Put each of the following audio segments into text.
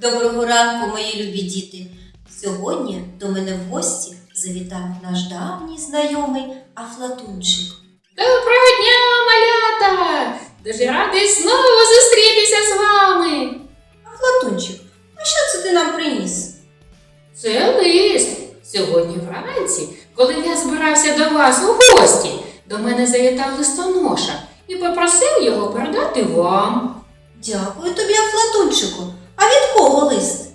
Доброго ранку, мої любі діти. Сьогодні до мене в гості завітав наш давній знайомий Афлатунчик. Доброго дня, малята! Дуже радий знову зустрітися з вами. Афлатунчик, а що це ти нам приніс? Це лист. Сьогодні вранці, коли я збирався до вас у гості, до мене завітав листоноша і попросив його передати вам. Дякую тобі, Афлатунчику. Кого лист?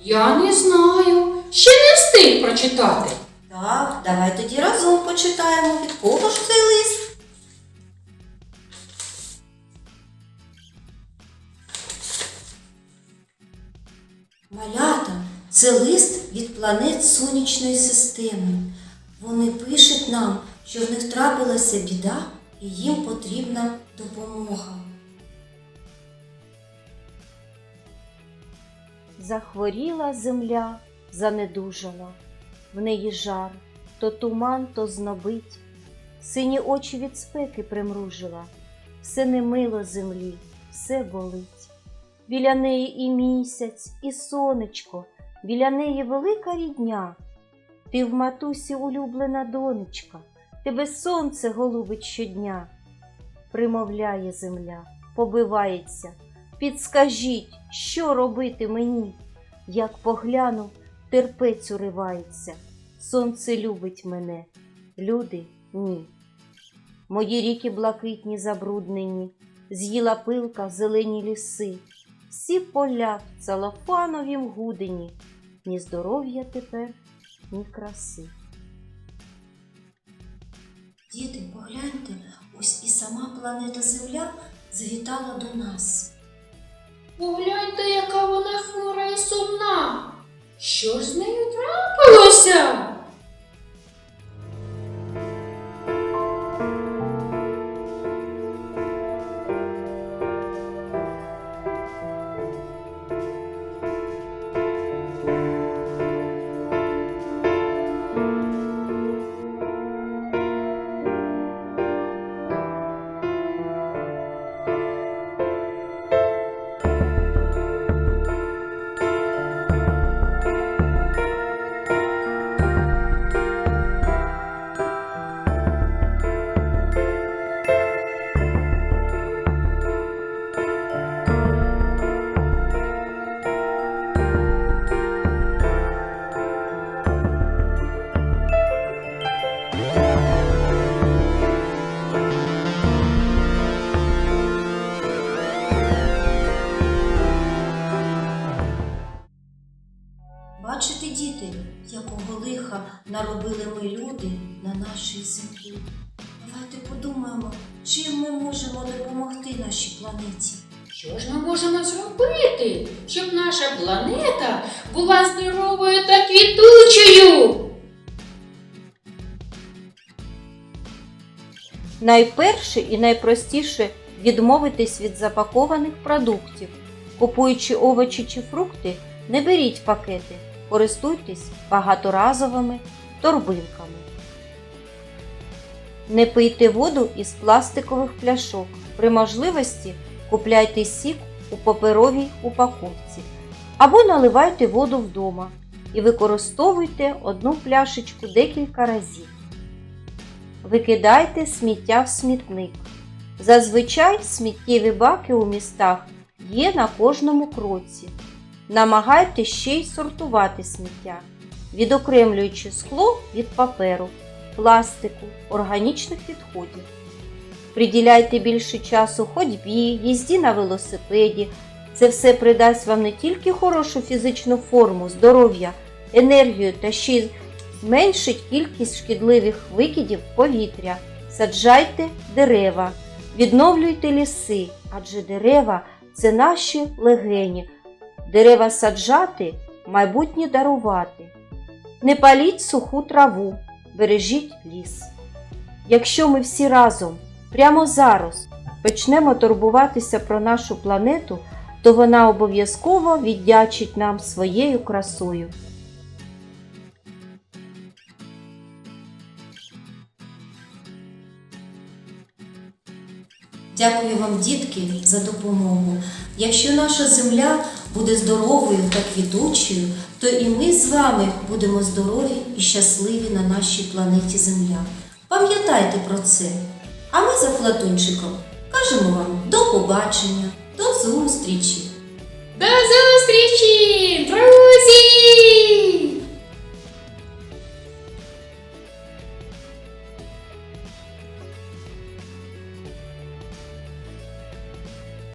Я не знаю, ще не встиг прочитати. Так, давай тоді разом почитаємо, від кого ж цей лист. Малята це лист від планет Сонячної системи. Вони пишуть нам, що в них трапилася біда і їм потрібна допомога. Захворіла земля, занедужала, в неї жар, то туман, то знобить, сині очі від спеки примружила, все немило землі, все болить. Біля неї і місяць, і сонечко, біля неї велика рідня. Ти в матусі улюблена донечка, тебе сонце голубить щодня. Примовляє земля, побивається. Підскажіть, що робити мені? Як погляну, терпець уривається. Сонце любить мене, люди ні. Мої ріки блакитні забруднені, з'їла пилка зелені ліси, всі поля в целофановім гудені, ні здоров'я тепер, ні краси. Діти, погляньте, ось і сама планета Земля завітала до нас. Погляньте, яка вона хмура і сумна. Що ж з нею трапилося? Лиха наробили ми люди на нашій землі. Давайте подумаємо, чим ми можемо допомогти нашій планеті. Що ж ми можемо зробити, щоб наша планета була здоровою та квітучою? Найперше і найпростіше відмовитись від запакованих продуктів. Купуючи овочі чи фрукти, не беріть пакети, користуйтесь багаторазовими торбинками. Не пийте воду із пластикових пляшок. При можливості купляйте сік у паперовій упаковці або наливайте воду вдома і використовуйте одну пляшечку декілька разів. Викидайте сміття в смітник. Зазвичай сміттєві баки у містах є на кожному кроці. Намагайтесь ще й сортувати сміття, відокремлюючи скло від паперу, пластику, органічних відходів. Приділяйте більше часу ходьбі, їзді на велосипеді. Це все придасть вам не тільки хорошу фізичну форму, здоров'я, енергію та ще й зменшить кількість шкідливих викидів повітря. Саджайте дерева, відновлюйте ліси, адже дерева це наші легені. Дерева саджати, майбутнє дарувати. Не паліть суху траву, бережіть ліс. Якщо ми всі разом, прямо зараз, почнемо турбуватися про нашу планету, то вона обов'язково віддячить нам своєю красою. Дякую вам, дітки, за допомогу. Якщо наша земля буде здоровою та квітучою, то і ми з вами будемо здорові і щасливі на нашій планеті Земля. Пам'ятайте про це. А ми за Флатунчиком кажемо вам до побачення, до зустрічі! До зустрічі, друзі!